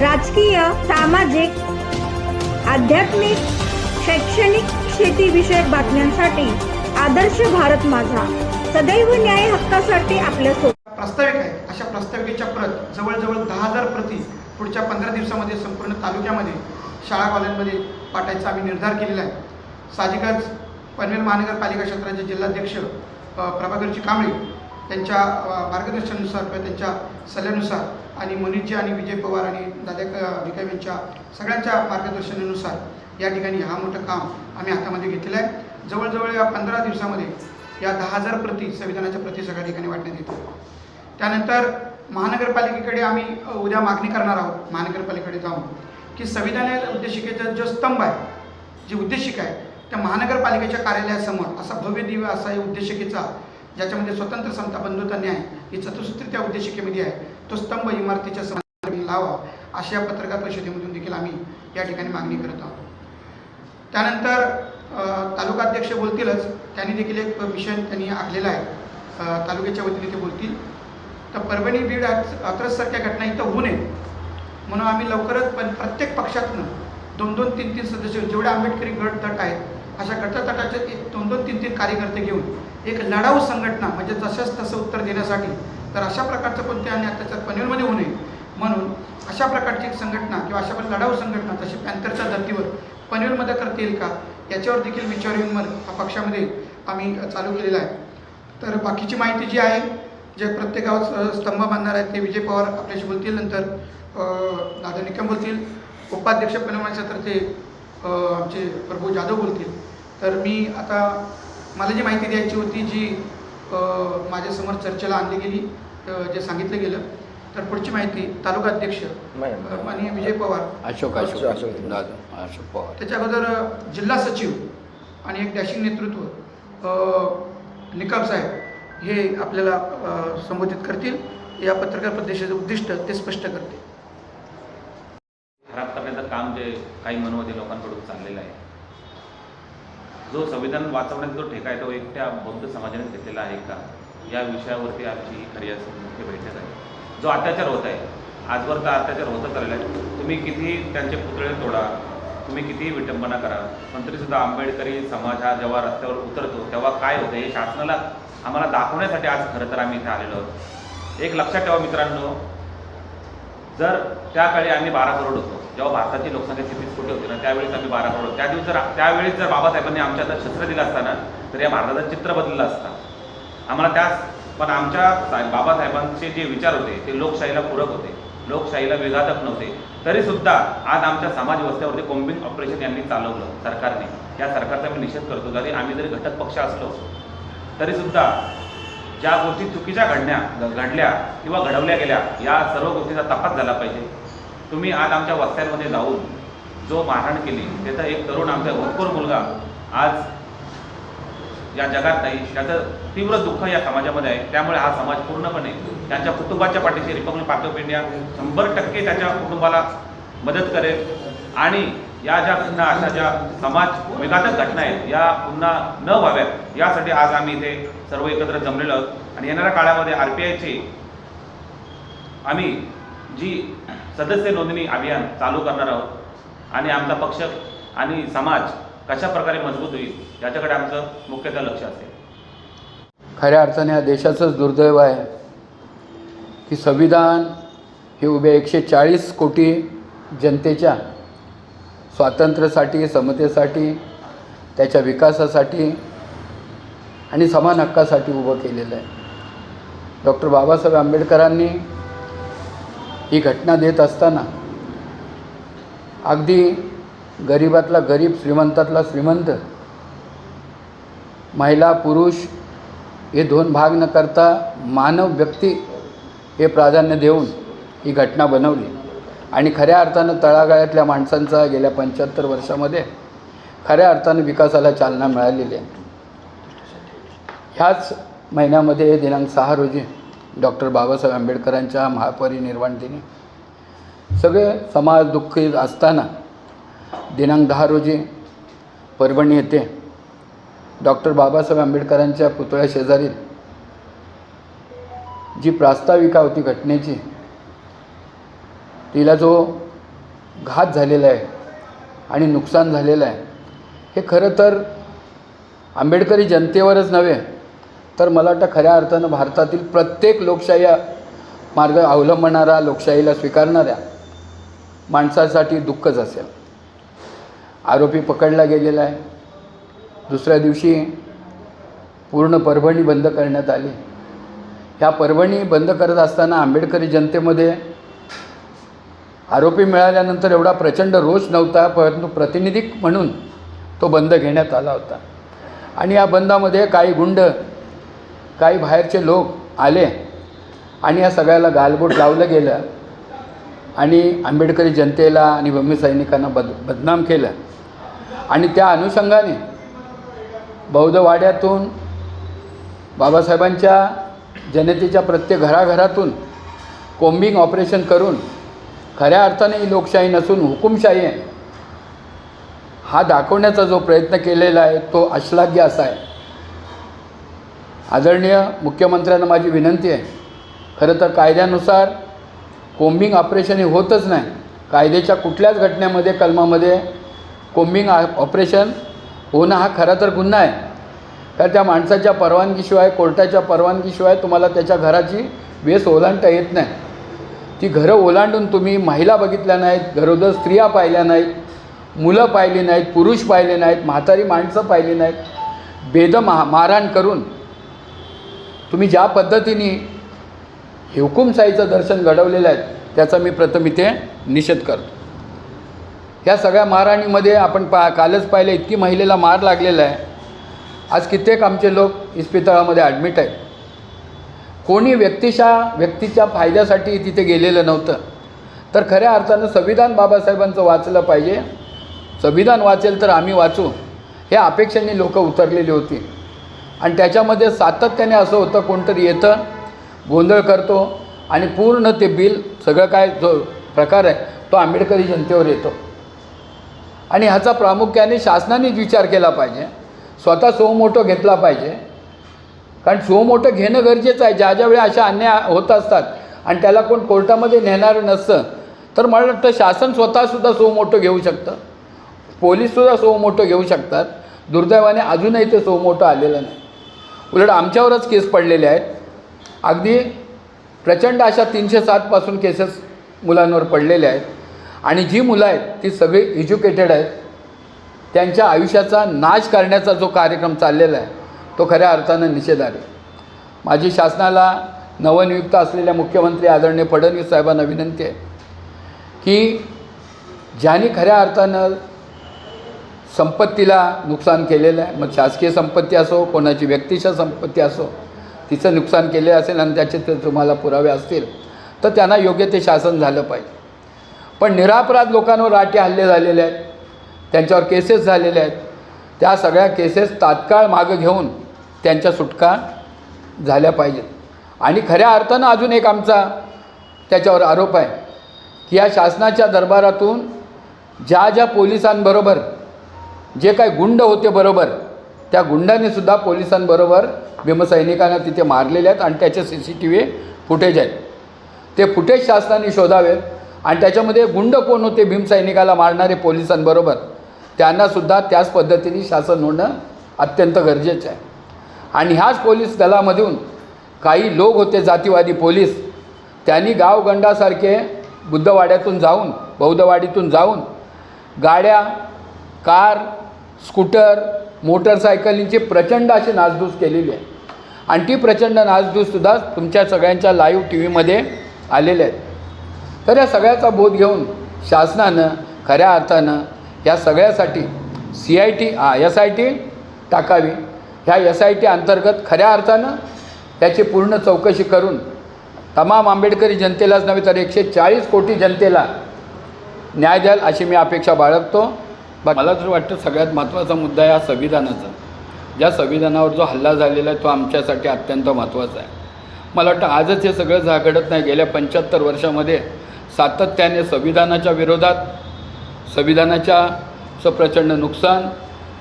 राजकीय सामाजिक आध्यात्मिक शैक्षणिक शेतीविषयक बातम्यांसाठी आदर्श भारत माझा. सदैव न्याय हक्कासाठी आपल्यासोबत प्रस्ताविक आहे. अशा प्रस्ताविकेच्या प्रत जवळजवळ दहा हजार प्रती पुढच्या पंधरा दिवसामध्ये संपूर्ण तालुक्यामध्ये शाळा कॉलेजमध्ये पाठायचा आम्ही निर्धार केलेला आहे. साहजिकच पनवेल महानगरपालिका क्षेत्राचे जिल्हाध्यक्ष प्रभाकरजी कांबळे त्यांच्या मार्गदर्शनानुसार किंवा त्यांच्या सल्ल्यानुसार आणि मनीषजी आणि विजय पवार आणि दादा क- भिकाम यांच्या सगळ्यांच्या मार्गदर्शनानुसार या ठिकाणी हा मोठं काम आम्ही हातामध्ये घेतलेलं आहे. जवळजवळ या पंधरा दिवसामध्ये या दहा हजार प्रती संविधानाच्या प्रती सगळ्या ठिकाणी वाटण्यात येतात त्यानंतर महानगरपालिकेकडे आम्ही उद्या मागणी करणार आहोत महानगरपालिकेकडे जाऊन की संविधान उद्देशिकेचा जो स्तंभ आहे जी उद्देशिका आहे त्या महानगरपालिकेच्या कार्यालयासमोर असा भव्य दिव्य असा या उद्देशिकेचा ज्याच्यामध्ये स्वतंत्र समता बंधुता न्याय ही चतुसूत्री त्या उद्देशिकेमध्ये आहे. तो स्तंभ इमारतीच्या समोर लावा अशा या पत्रकार परिषदेमधून देखील आम्ही या ठिकाणी मागणी करत आहोत. त्यानंतर तालुकाध्यक्ष बोलतीलच. त्यांनी देखील एक मिशन त्यांनी आखलेलं आहे. तालुक्याच्या वतीने ते बोलतील. तर परभणी बीड अत्रससारख्या घटना इथं होऊ नये म्हणून आम्ही लवकरच पण प्रत्येक पक्षातनं दोन दोन तीन तीन सदस्य जेवढे आंबेडकरी गट तट आहेत अशा गटतटाचे दोन दोन तीन तीन कार्यकर्ते घेऊन एक लढाऊ संघटना म्हणजे जसंच तसं उत्तर देण्यासाठी तर अशा प्रकारचं कोणत्या आणि अत्याचार पनवेलमध्ये होऊ नये. म्हणून अशा प्रकारची एक संघटना किंवा अशा प्रकारची लढाऊ संघटना तशी पॅन्थरच्या धर्तीवर पनवेलमध्ये करता येईल का याच्यावर देखील विचार येऊन मन हा पक्षामध्ये आम्ही चालू केलेला आहे. तर बाकीची माहिती जी आहे जे प्रत्येक गावात स्तंभ बांधणार आहेत ते विजय पवार आपल्याशी बोलतील नंतर दादा निकम बोलतील उपाध्यक्ष पनवेलच्यातर्फे ते आमचे प्रभू जाधव बोलतील. तर मी आता मला जी माहिती द्यायची होती जी माझ्यासमोर चर्चेला आणली गेली जे सांगितलं गेलं. तर पुढची माहिती तालुका अध्यक्ष माननीय विजय पवार. अशोक अशोक अशोक अशोक. पवार. त्याच्या अगोदर जिल्हा सचिव आणि एक डॅशिंग नेतृत्व निकम साहेब हे आपल्याला संबोधित करतील. या पत्रकार परिषदेचं उद्दिष्ट ते स्पष्ट करतील. खराब करण्याचं काम जे काही मनोवादी लोकांकडून चाललेलं आहे जो संविधान वाचवण्याचा जो ठेका आहे तो एकट्या बौद्ध समाजाने घेतलेला आहे का? या विषयावरती आमची ही खरी असं मुख्य बैठक आहे. जो अत्याचार होत आहे आजवर तर अत्याचार होतच आलेला आहे तुम्ही किती त्यांचे पुतळे तोडा तुम्ही कितीही विटंबना करा पण तरीसुद्धा आंबेडकरी समाज हा जेव्हा रस्त्यावर उतरतो तेव्हा काय होतं? हे शासनाला आम्हाला दाखवण्यासाठी आज खरं तर आम्ही इथे आलेलो आहोत. एक लक्षात ठेवा मित्रांनो जर त्या काळी आम्ही बारा करोड होतो जेव्हा भारताची लोकसंख्या तेहतीस कोटी होती ना त्यावेळेस आम्ही बारा करोड त्या दिवस जर त्यावेळेस जर बाबासाहेबांनी आमच्या आता शस्त्र दिलं असताना तर या भारताचं चित्र बदललं असतं. आम्हाला त्याच पण आमच्या साहेब- बाबासाहेबांचे जे विचार होते ते लोकशाहीला पूरक होते. लोकशाहीला विघातक नव्हते. तरीसुद्धा आज आमच्या समाज व्यवस्थेवरती कोम्बिंग ऑपरेशन यांनी चालवलं सरकारने. या सरकारचा मी निषेध करतो जरी आम्ही जरी घटक पक्ष असलो तरीसुद्धा ज्या गोष्टी चुकीच्या घडण्या घडल्या किंवा घडवल्या गेल्या या सर्व गोष्टीचा तपास झाला पाहिजे. तुम्ही आज आमच्या वस्त्यांमध्ये जाऊन जो मारहाण केली त्याचा एक तरुण आमचा भरपूर मुलगा आज या जगात नाही त्याचं तीव्र दुःख या समाजामध्ये आहे. त्यामुळे हा समाज पूर्णपणे त्यांच्या कुटुंबाच्या पाठीशी रिपब्लिक पार्टी ऑफ इंडिया शंभर टक्के त्याच्या कुटुंबाला मदत करेल. आणि या ज्या पुन्हा अशा ज्या समाज विघातक घटना आहेत या पुन्हा न व्हाव्यात यासाठी आज आम्ही इथे सर्व एकत्र जमलेलो आहोत. आणि येणाऱ्या काळामध्ये आर पी आयची आम्ही जी सदस्य नोंदणी अभियान चालू करणार आहोत आणि आमचा पक्ष आणि समाज कशा प्रकारे मजबूत होईल याच्याकडे आमचं मुख्यतः लक्ष असेल खऱ्या अर्थाने या देशाचंच दुर्दैव आहे की संविधान हे उभ्या एकशे चाळीस कोटी जनतेच्या स्वातंत्र्यासाठी समतेसाठी त्याच्या विकासासाठी आणि समान हक्कासाठी उभं केलेलं आहे. डॉक्टर बाबासाहेब आंबेडकरांनी ही घटना देत असताना अगदी गरिबातला गरीब श्रीमंतातला श्रीमंत महिला पुरुष हे दोन भाग न करता मानव व्यक्ती हे प्राधान्य देऊन ही घटना बनवली. आणि खऱ्या अर्थानं तळागाळातल्या माणसांचा गेल्या पंच्याहत्तर वर्षामध्ये खऱ्या अर्थानं विकासाला चालना मिळालेली आहे. ह्याच महिन्यामध्ये दिनांक सहा रोजी डॉक्टर बाबासाहेब आंबेडकरांच्या महापरिनिर्वाण दिनी सगळे समाज दुःखी असताना दिनांक दहा रोजी परभणी येथे डॉक्टर बाबासाहेब आंबेडकरांच्या पुतळ्या शेजारील जी प्रास्ताविका होती घटनेची तिला जो घात झालेला आहे आणि नुकसान झालेलं आहे हे खरं तर आंबेडकरी जनतेवरच नव्हे तर मला वाटतं खऱ्या अर्थानं भारतातील प्रत्येक लोकशाही मार्ग अवलंबणारा लोकशाहीला स्वीकारणाऱ्या माणसासाठी दुःखच असेल. आरोपी पकडला गेलेला आहे. दुसऱ्या दिवशी पूर्ण परभणी बंद करण्यात आली. ह्या परभणी बंद करत असताना आंबेडकरी जनतेमध्ये आरोपी मिळाल्यानंतर एवढा प्रचंड रोष नव्हता परंतु प्रतिनिधिक म्हणून तो बंद घेण्यात आला होता. आणि या बंदामध्ये काही गुंड काही बाहेरचे लोक आले आणि या सगळ्याला गालबोट लावलं गेलं आणि आंबेडकरी जनतेला आणि भूमिसैनिकांना बद बदनाम केलं. आणि त्या अनुषंगाने बौद्धवाड्यातून बाबासाहेबांच्या जनतेच्या प्रत्येक घराघरातून कोम्बिंग ऑपरेशन करून खऱ्या अर्थाने ही लोकशाही नसून हुकुमशाही आहे हा दाखवण्याचा जो प्रयत्न केलेला आहे तो अश्लाघ्य असा आहे. आदरणीय मुख्यमंत्र्यांना माझी विनंती आहे. खरं तर कायद्यानुसार कोम्बिंग ऑपरेशन हे होतच नाही. कायद्याच्या कुठल्याच घटनेमध्ये कलमामध्ये कोम्बिंग ऑपरेशन होणं हा खरा तर गुन्हा आहे. तर त्या माणसाच्या परवानगीशिवाय कोर्टाच्या परवानगीशिवाय तुम्हाला त्याच्या घराची वेस ओलांडता येत नाही. ती घरं ओलांडून तुम्ही महिला बघितल्या नाहीत घरोदर स्त्रिया पाहिल्या नाहीत मुलं पाहिली नाहीत पुरुष पाहिले नाहीत म्हातारी माणसं पाहिली नाहीत. बेद महा मारहाण करून तुम्ही ज्या पद्धतीने हुकुमशाहीचं दर्शन घडवलेलं आहे त्याचा मी प्रथम इथे निषेध करतो. ह्या सगळ्या मारहाणीमध्ये आपण पा कालच पाहिलं इतकी महिलेला मार लागलेला आहे. आज कित्येक आमचे लोक इस्पितळामध्ये ॲडमिट आहेत. कोणी व्यक्तिशा व्यक्तीच्या फायद्यासाठी तिथे गेलेलं नव्हतं. तर खऱ्या अर्थानं संविधान बाबासाहेबांचं वाचलं पाहिजे. संविधान वाचेल तर आम्ही वाचू. हे अपेक्षेने लोकं उतरलेली होती. आणि त्याच्यामध्ये सातत्याने असं होतं कोणतरी येतं गोंधळ करतो आणि पूर्ण ते बिल सगळं काय जो प्रकार आहे तो आंबेडकरी जनतेवर येतो. आणि ह्याचा प्रामुख्याने शासनानेच विचार केला पाहिजे. स्वतः सोमोटो घेतला पाहिजे. कारण सोमोटो घेणं गरजेचं आहे. ज्या ज्या वेळी अशा अन्याय होत असतात आणि त्याला कोण कोर्टामध्ये नेणारं नसतं तर मला वाटतं शासन स्वतःसुद्धा सोमोटो घेऊ शकतं. पोलीससुद्धा सोमोटो घेऊ शकतात. दुर्दैवाने अजूनही ते सोमोटो आलेलं नाही. उलट आमच्यावरच केस पडलेले आहेत. अगदी प्रचंड अशा तीनशे सातपासून केसेस मुलांवर पडलेल्या आहेत. आणि जी मुलं आहेत ती सगळी एज्युकेटेड आहेत. त्यांच्या आयुष्याचा नाश करण्याचा जो कार्यक्रम चाललेला आहे तो खऱ्या अर्थानं निषेधार्ह माझी शासनाला नवनियुक्त असलेल्या मुख्यमंत्री आदरणीय फडणवीस साहेबांना विनंती आहे की ज्यांनी खऱ्या अर्थानं संपत्तीला नुकसान केलेलं आहे. मग शासकीय संपत्ती असो कोणाची व्यक्तीच्या संपत्ती असो तिचं नुकसान केले असेल आणि त्याचे ते तुम्हाला पुरावे असतील तर त्यांना योग्य ते शासन झालं पाहिजे. पण निरापराध लोकांवर राटे हल्ले झालेले आहेत. त्यांच्यावर केसेस झालेल्या आहेत. त्या सगळ्या केसेस तात्काळ मागं घेऊन त्यांच्या सुटका झाल्या पाहिजेत. आणि खऱ्या अर्थानं अजून एक आमचा त्याच्यावर आरोप आहे की या शासनाच्या दरबारातून ज्या ज्या पोलिसांबरोबर जे काही गुंड होते बरोबर त्या गुंडांनी सुद्धा पोलिसांबरोबर भीमसैनिकांना तिथे मारलेले आहेत आणि त्याचे C C T V footage आहेत. ते फुटेज शासनाने शोधावेत आणि त्याच्यामध्ये गुंड कोण होते भीमसैनिकाला मारणारे पोलिसांबरोबर त्यांनासुद्धा त्याच पद्धतीने शासन होणं अत्यंत गरजेचं आहे. आणि ह्याच पोलीस दलामधून काही लोक होते जातीवादी पोलीस त्यांनी गावगंडासारखे बुद्धवाड्यातून जाऊन बौद्धवाडीतून जाऊन गाड्या कार स्कूटर मोटरसायकलींची प्रचंड अशी नासधूस केलेली आहे. आणि ती प्रचंड नासधूससुद्धा तुमच्या सगळ्यांच्या लाईव्ह टी व्हीमध्ये आलेल्या आहेत. तर या सगळ्याचा बोध घेऊन शासनानं खऱ्या अर्थानं या सगळ्यासाठी C I T S I T टाकावी. ह्या एस आय टी अंतर्गत खऱ्या अर्थानं याची पूर्ण चौकशी करून तमाम आंबेडकरी जनतेलाच नव्हे तर एकशे चाळीस कोटी जनतेला न्याय द्याल अशी मी अपेक्षा बाळगतो. मला तर वाटतं सगळ्यात महत्त्वाचा मुद्दा आहे हा संविधानाचा. ज्या संविधानावर जो हल्ला झालेला आहे तो आमच्यासाठी अत्यंत महत्त्वाचा आहे. मला वाटतं आजच हे सगळं झागडत नाही. गेल्या पंच्याहत्तर वर्षामध्ये सातत्याने संविधानाच्या विरोधात संविधानाच्या प्रचंड नुकसान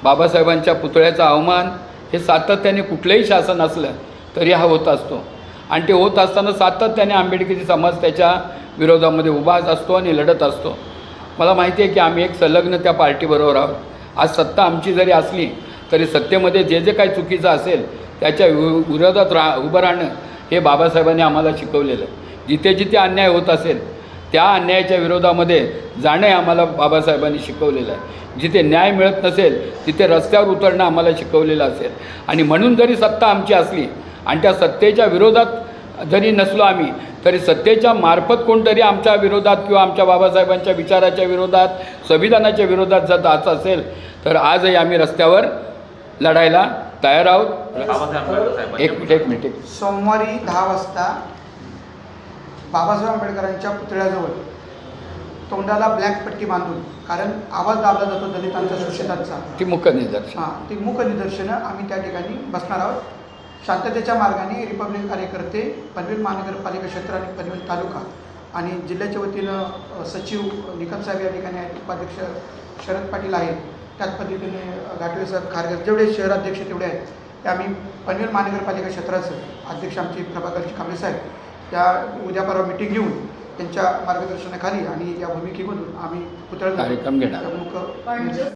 बाबासाहेबांच्या पुतळ्याचा अवमान हे सातत्याने कुठलंही शासन असलं तरी हा होत असतो. आणि ते होत असताना सातत्याने आंबेडकरी समाज त्याच्या विरोधामध्ये उभा असतो आणि लढत असतो. मला माहिती आहे की आम्ही एक संलग्न त्या पार्टीबरोबर आहोत. आज सत्ता आमची जरी असली तरी सत्तेमध्ये जे जे काही चुकीचं असेल त्याच्या वि- विरोधात रा उभं राहणं हे बाबासाहेबांनी आम्हाला शिकवलेलं आहे. जिथे जिथे अन्याय होत असेल त्या अन्यायाच्या विरोधामध्ये जाणं आम्हाला बाबासाहेबांनी शिकवलेलं आहे. जिथे न्याय मिळत नसेल तिथे रस्त्यावर उतरणं आम्हाला शिकवलेलं असेल. आणि म्हणून जरी सत्ता आमची असली आणि त्या सत्तेच्या विरोधात जरी नसलो आम्ही तरी सत्तेच्या मार्फत कोणतरी आमच्या विरोधात किंवा आमच्या बाबासाहेबांच्या विचाराच्या विरोधात संविधानाच्या विरोधात जर जात असेल तर आजही आम्ही रस्त्यावर लढायला तयार आहोत. एक मिनिट एक मिनिट सोमवारी दहा वाजता बाबासाहेब आंबेडकरांच्या पुतळ्याजवळ तोंडाला ब्लॅक पट्टी बांधून कारण आवाज दाबला जातो दलितांचा शोषितांचा. ती मुख्य निदर्शन हां ती मूक निदर्शनं आम्ही त्या ठिकाणी बसणार आहोत. शांततेच्या मार्गाने रिपब्लिक कार्यकर्ते पनवेल महानगरपालिका क्षेत्र आणि पनवेल तालुका आणि जिल्ह्याच्या वतीनं सचिव निकम साहेब या ठिकाणी आहेत उपाध्यक्ष शरद पाटील आहेत त्याच पद्धतीने घाटवे साहेब खारगर जेवढे शहराध्यक्ष तेवढे आहेत ते आम्ही पनवेल महानगरपालिका क्षेत्राचं अध्यक्ष आमचे प्रभाकरजी कांबळे साहेब त्या उद्या परवा मिटिंग घेऊन त्यांच्या मार्गदर्शनाखाली आणि या भूमिकेमधून आम्ही पुतळा कार्यक्रम घेणार. प्रमुख